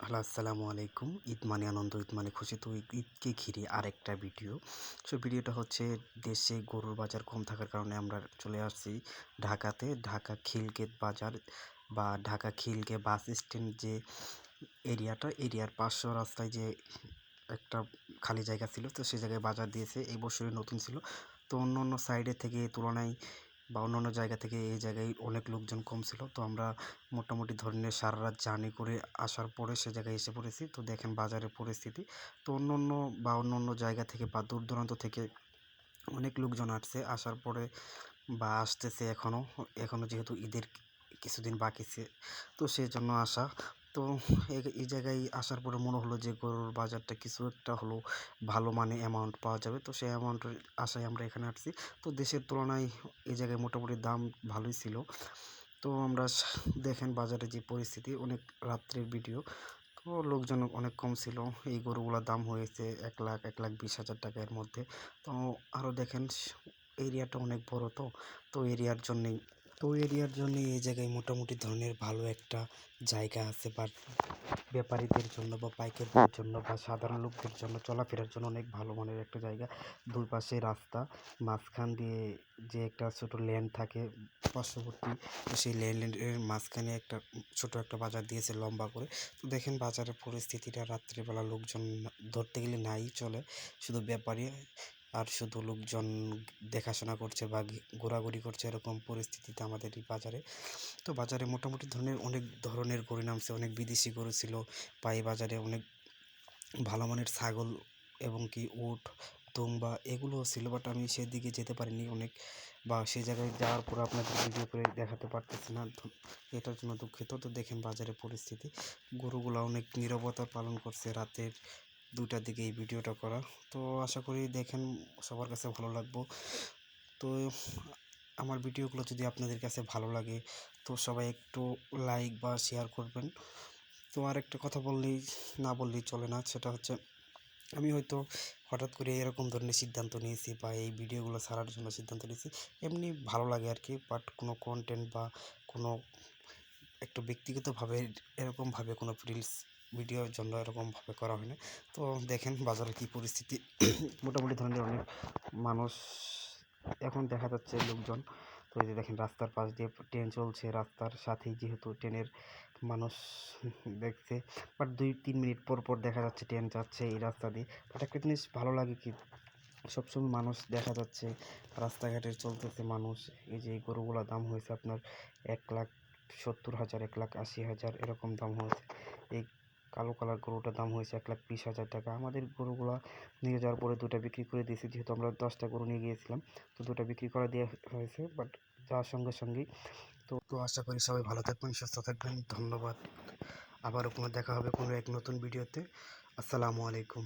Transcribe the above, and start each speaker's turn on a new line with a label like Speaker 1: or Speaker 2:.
Speaker 1: Hello, আসসালামু আলাইকুম। ঈদ মানে আনন্দ, ঈদ মানে খুশি। তো ঈদকে ঘিরে আরেকটা ভিডিও। সো ভিডিওটা হচ্ছে দেশে গরুর বাজার কম থাকার কারণে আমরা চলে আসছি ঢাকাতে। ঢাকা খিলগেট বাজার বা ঢাকা খিলগে বাস স্ট্যান্ড যে এরিয়াটা, এরিয়ার পাঁচশো রাস্তায় যে একটা খালি জায়গা ছিল, তো সেই জায়গায় বাজার দিয়েছে। এই বছরে নতুন ছিল। তো অন্য অন্য সাইডের থেকে তুলনায় বা অন্য অন্য জায়গা থেকে এই জায়গায় অনেক লোকজন কম ছিল। তো আমরা মোটামুটি ধরনের সারা রাত জার্নি করে আসার পরে সে জায়গায় এসে পড়েছি। তো দেখেন বাজারের পরিস্থিতি। তো অন্য অন্য বা অন্য অন্য জায়গা থেকে বা দূর দূরান্ত থেকে অনেক লোকজন আসছে। আসার পরে বা আসতেছে এখনও এখনও যেহেতু ঈদের কিছুদিন বাকি তো সেই জন্য আসা তো এই জায়গায় আসার পরে মনে হলো যে গরুর বাজারটা কিছু একটা হলো ভালো মানে অ্যামাউন্ট পাওয়া যাবে। তো সেই অ্যামাউন্টের আশায় আমরা এখানে আসছি। তো দেশের তুলনায় এই জায়গায় মোটামুটি দাম ভালোই ছিল। তো আমরা দেখেন বাজারে যে পরিস্থিতি, অনেক রাত্রের ভিডিও তো লোকজন অনেক কম ছিল। এই গরুগুলোর দাম হয়েছে এক লাখ এক লাখ বিশ হাজার টাকার মধ্যে। তো আরও দেখেন এরিয়াটা অনেক বড় তো। তো এরিয়ার জন্যেই তো এরিয়ার জন্য এই জায়গায় মোটামুটি ধরনের ভালো একটা জায়গা আছে বা ব্যাপারীদের জন্য বা পাইকারদের জন্য বা সাধারণ লোকদের জন্য, চলাফেরার জন্য অনেক ভালো মানের একটা জায়গা। দুই পাশে রাস্তা, মাঝখান দিয়ে যে একটা ছোট ল্যান্ড থাকে পার্শ্ববর্তী, সেই ল্যান্ডের মাঝখানে একটা ছোট একটা বাজার দিয়েছে লম্বা করে। তো দেখেন বাজারের পরিস্থিতিটা রাত্রিবেলা লোকজন ধরতে গেলে নাই চলে, শুধু ব্যাপারী আর শুধু লোকজন দেখাশোনা করছে বা ঘোরাঘুরি করছে এরকম পরিস্থিতিতে আমাদের এই বাজারে। তো বাজারে মোটামুটি ধরনের অনেক ধরনের গরু নামছে, অনেক বিদেশি গরু ছিল বা বাজারে অনেক ভালো মানের ছাগল এবং কি উট দুম্বা এগুলোও ছিল বাট আমি সেদিকে যেতে পারিনি অনেক বা সেই জায়গায় যাওয়ার পর আপনাদের ভিডিও করে দেখাতে পারতেছি না। এটার জন্য দুঃখিত। তো দেখেন বাজারের পরিস্থিতি। গরুগুলো অনেক নিরবতা পালন করছে, রাতের দুটার দিকে এই ভিডিওটা করা। তো আশা করি দেখেন, সবার কাছে ভালো লাগবো। তো আমার ভিডিওগুলো যদি আপনাদের কাছে ভালো লাগে, তো সবাই একটু লাইক বা শেয়ার করবেন। তো আর একটা কথা বললেই, না বললেই চলে না, সেটা হচ্ছে আমি হয়তো হঠাৎ করে এরকম ধরনের সিদ্ধান্ত নিয়েছি বা এই ভিডিওগুলো ছাড়ার জন্য সিদ্ধান্ত নিয়েছি, এমনি ভালো লাগে আর কি বাট কোনো কন্টেন্ট বা কোনো একটু ব্যক্তিগতভাবে এরকমভাবে কোনো রিলস ভিডিওর জন্য এরকমভাবে করা হয় না তো দেখেন বাজারে কী পরিস্থিতি। মোটামুটি ধরনের অনেক মানুষ এখন দেখা যাচ্ছে লোকজন। তো এই যে দেখেন রাস্তার পাশ দিয়ে ট্রেন চলছে, রাস্তার সাথেই যেহেতু ট্রেনের মানুষ দেখছে। বাট দুই, তিন মিনিট পর পর দেখা যাচ্ছে ট্রেন যাচ্ছে এই রাস্তা দিয়ে। বাট একটা জিনিস ভালো লাগে কি, সবসময় মানুষ দেখা যাচ্ছে রাস্তাঘাটে চলতেছে মানুষ। এই যে এই গরুগুলোর দাম হয়েছে আপনার এক লাখ সত্তর হাজার, এক লাখ আশি হাজার এরকম দাম হয়েছে। এই কালো কালার গরুটার দাম হয়েছে এক লাখ বিশ হাজার টাকা। আমাদের গরুগুলো নিয়ে যাওয়ার পরে দুটা বিক্রি করে দিয়েছি, যেহেতু আমরা দশটা গরু নিয়ে গিয়েছিলাম, তো দুটা বিক্রি করা দেওয়া হয়েছে বাট যাওয়ার সঙ্গে সঙ্গেই। তো তো আশা করি সবাই ভালো থাকবেন, সুস্থ থাকবেন, ধন্যবাদ। আবারও কোনো দেখা হবে কোনো এক নতুন ভিডিওতে। আসসালামু আলাইকুম।